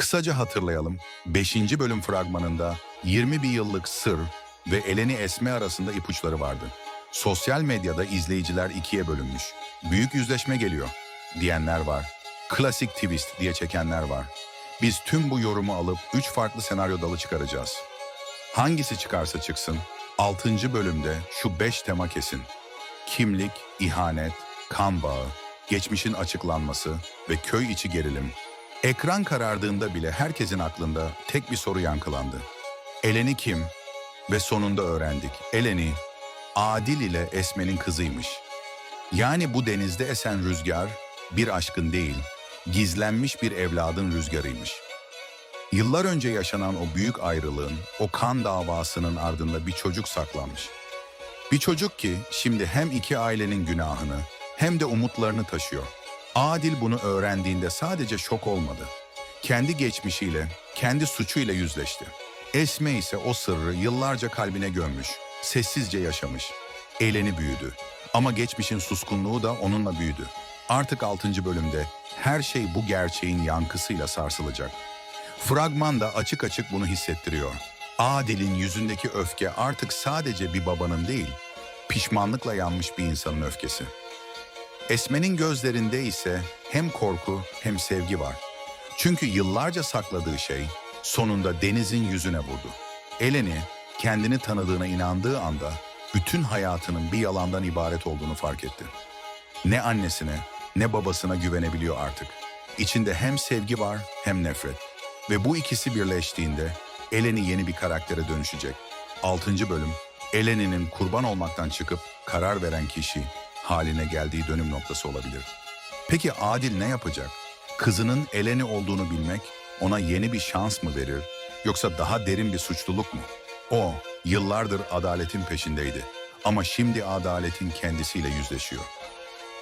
Kısaca hatırlayalım. 5. bölüm fragmanında 20 bir yıllık sır ve Eleni Esme arasında ipuçları vardı. Sosyal medyada izleyiciler ikiye bölünmüş. Büyük yüzleşme geliyor diyenler var. Klasik twist diye çekenler var. Biz tüm bu yorumu alıp 3 farklı senaryo dalı çıkaracağız. Hangisi çıkarsa çıksın, 6. bölümde şu 5 tema kesin. Kimlik, ihanet, kan bağı, geçmişin açıklanması ve köy içi gerilim. Ekran karardığında bile herkesin aklında tek bir soru yankılandı. Eleni kim? Ve sonunda öğrendik. Eleni, Adil ile Esme'nin kızıymış. Yani bu denizde esen rüzgar bir aşkın değil, gizlenmiş bir evladın rüzgarıymış. Yıllar önce yaşanan o büyük ayrılığın, o kan davasının ardında bir çocuk saklanmış. Bir çocuk ki şimdi hem iki ailenin günahını hem de umutlarını taşıyor. Adil bunu öğrendiğinde sadece şok olmadı. Kendi geçmişiyle, kendi suçuyla yüzleşti. Esme ise o sırrı yıllarca kalbine gömmüş, sessizce yaşamış. Eleni büyüdü. Ama geçmişin suskunluğu da onunla büyüdü. Artık 6. bölümde her şey bu gerçeğin yankısıyla sarsılacak. Fragman da açık açık bunu hissettiriyor. Adil'in yüzündeki öfke artık sadece bir babanın değil, pişmanlıkla yanmış bir insanın öfkesi. Esme'nin gözlerinde ise hem korku hem sevgi var. Çünkü yıllarca sakladığı şey sonunda Deniz'in yüzüne vurdu. Eleni kendini tanıdığına inandığı anda bütün hayatının bir yalandan ibaret olduğunu fark etti. Ne annesine ne babasına güvenebiliyor artık. İçinde hem sevgi var hem nefret. Ve bu ikisi birleştiğinde Eleni yeni bir karaktere dönüşecek. 6. bölüm Eleni'nin kurban olmaktan çıkıp karar veren kişi haline geldiği dönüm noktası olabilir. Peki Adil ne yapacak? Kızının Eleni olduğunu bilmek ona yeni bir şans mı verir yoksa daha derin bir suçluluk mu? O yıllardır adaletin peşindeydi ama şimdi adaletin kendisiyle yüzleşiyor.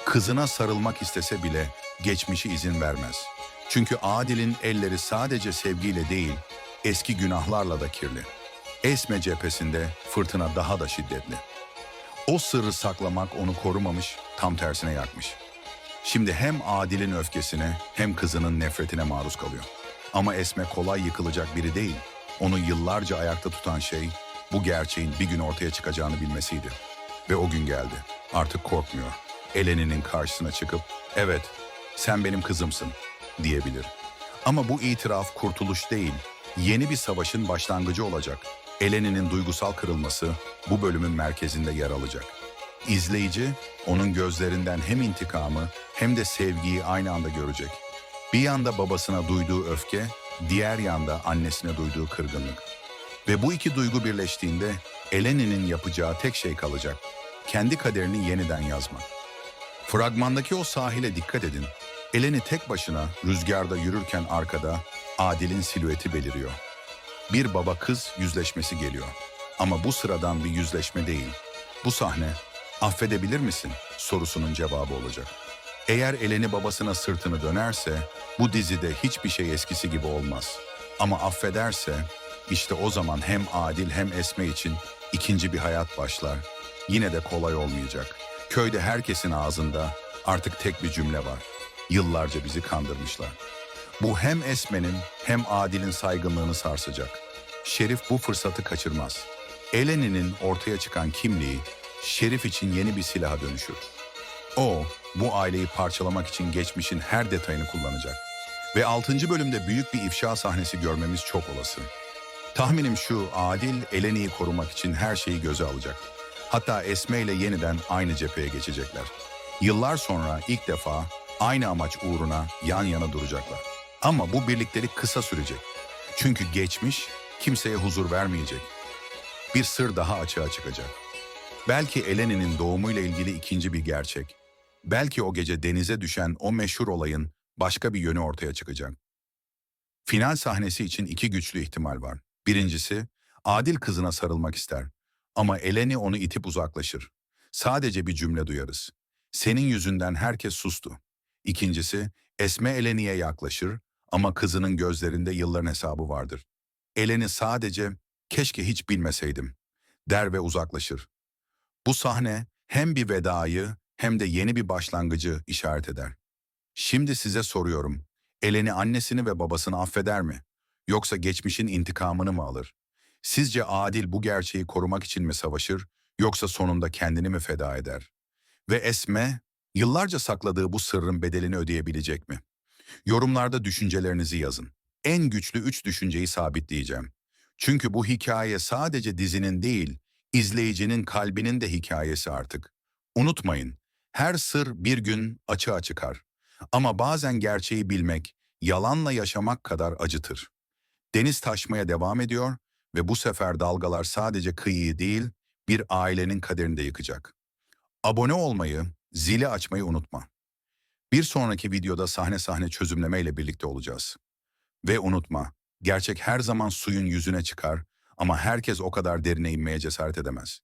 Kızına sarılmak istese bile geçmişi izin vermez. Çünkü Adil'in elleri sadece sevgiyle değil, eski günahlarla da kirli. Esme cephesinde fırtına daha da şiddetli. O sırrı saklamak onu korumamış, tam tersine yakmış. Şimdi hem Adil'in öfkesine hem kızının nefretine maruz kalıyor. Ama Esme kolay yıkılacak biri değil. Onu yıllarca ayakta tutan şey bu gerçeğin bir gün ortaya çıkacağını bilmesiydi. Ve o gün geldi. Artık korkmuyor. Eleni'nin karşısına çıkıp evet sen benim kızımsın diyebilir. Ama bu itiraf kurtuluş değil, yeni bir savaşın başlangıcı olacak. Eleni'nin duygusal kırılması bu bölümün merkezinde yer alacak. İzleyici onun gözlerinden hem intikamı hem de sevgiyi aynı anda görecek. Bir yanda babasına duyduğu öfke, diğer yanda annesine duyduğu kırgınlık. Ve bu iki duygu birleştiğinde Eleni'nin yapacağı tek şey kalacak. Kendi kaderini yeniden yazmak. Fragmandaki o sahile dikkat edin. Eleni tek başına rüzgarda yürürken arkada Adil'in silüeti beliriyor. Bir baba kız yüzleşmesi geliyor. Ama bu sıradan bir yüzleşme değil. Bu sahne affedebilir misin sorusunun cevabı olacak. Eğer Eleni babasına sırtını dönerse bu dizide hiçbir şey eskisi gibi olmaz. Ama affederse işte o zaman hem Adil hem Esme için ikinci bir hayat başlar. Yine de kolay olmayacak. Köyde herkesin ağzında artık tek bir cümle var. Yıllarca bizi kandırmışlar. Bu hem Esme'nin hem Adil'in saygınlığını sarsacak. Şerif bu fırsatı kaçırmaz. Eleni'nin ortaya çıkan kimliği Şerif için yeni bir silaha dönüşür. O, bu aileyi parçalamak için geçmişin her detayını kullanacak. Ve 6. bölümde büyük bir ifşa sahnesi görmemiz çok olası. Tahminim şu, Adil Eleni'yi korumak için her şeyi göze alacak. Hatta Esme ile yeniden aynı cepheye geçecekler. Yıllar sonra ilk defa aynı amaç uğruna yan yana duracaklar. Ama bu birliktelik kısa sürecek. Çünkü geçmiş kimseye huzur vermeyecek. Bir sır daha açığa çıkacak. Belki Eleni'nin doğumuyla ilgili ikinci bir gerçek. Belki o gece denize düşen o meşhur olayın başka bir yönü ortaya çıkacak. Final sahnesi için iki güçlü ihtimal var. Birincisi, Adil kızına sarılmak ister. Ama Eleni onu itip uzaklaşır. Sadece bir cümle duyarız. Senin yüzünden herkes sustu. İkincisi, Esme Eleni'ye yaklaşır ama kızının gözlerinde yılların hesabı vardır. Eleni sadece keşke hiç bilmeseydim der ve uzaklaşır. Bu sahne hem bir vedayı hem de yeni bir başlangıcı işaret eder. Şimdi size soruyorum. Eleni annesini ve babasını affeder mi? Yoksa geçmişin intikamını mı alır? Sizce Adil bu gerçeği korumak için mi savaşır, yoksa sonunda kendini mi feda eder? Ve Esme, yıllarca sakladığı bu sırrın bedelini ödeyebilecek mi? Yorumlarda düşüncelerinizi yazın. En güçlü üç düşünceyi sabitleyeceğim. Çünkü bu hikaye sadece dizinin değil, izleyicinin kalbinin de hikayesi artık. Unutmayın, her sır bir gün açığa çıkar. Ama bazen gerçeği bilmek, yalanla yaşamak kadar acıtır. Deniz taşmaya devam ediyor ve bu sefer dalgalar sadece kıyıyı değil, bir ailenin kaderini de yıkacak. Abone olmayı, zili açmayı unutma. Bir sonraki videoda sahne sahne çözümlemeyle birlikte olacağız. Ve unutma, gerçek her zaman suyun yüzüne çıkar ama herkes o kadar derine inmeye cesaret edemez.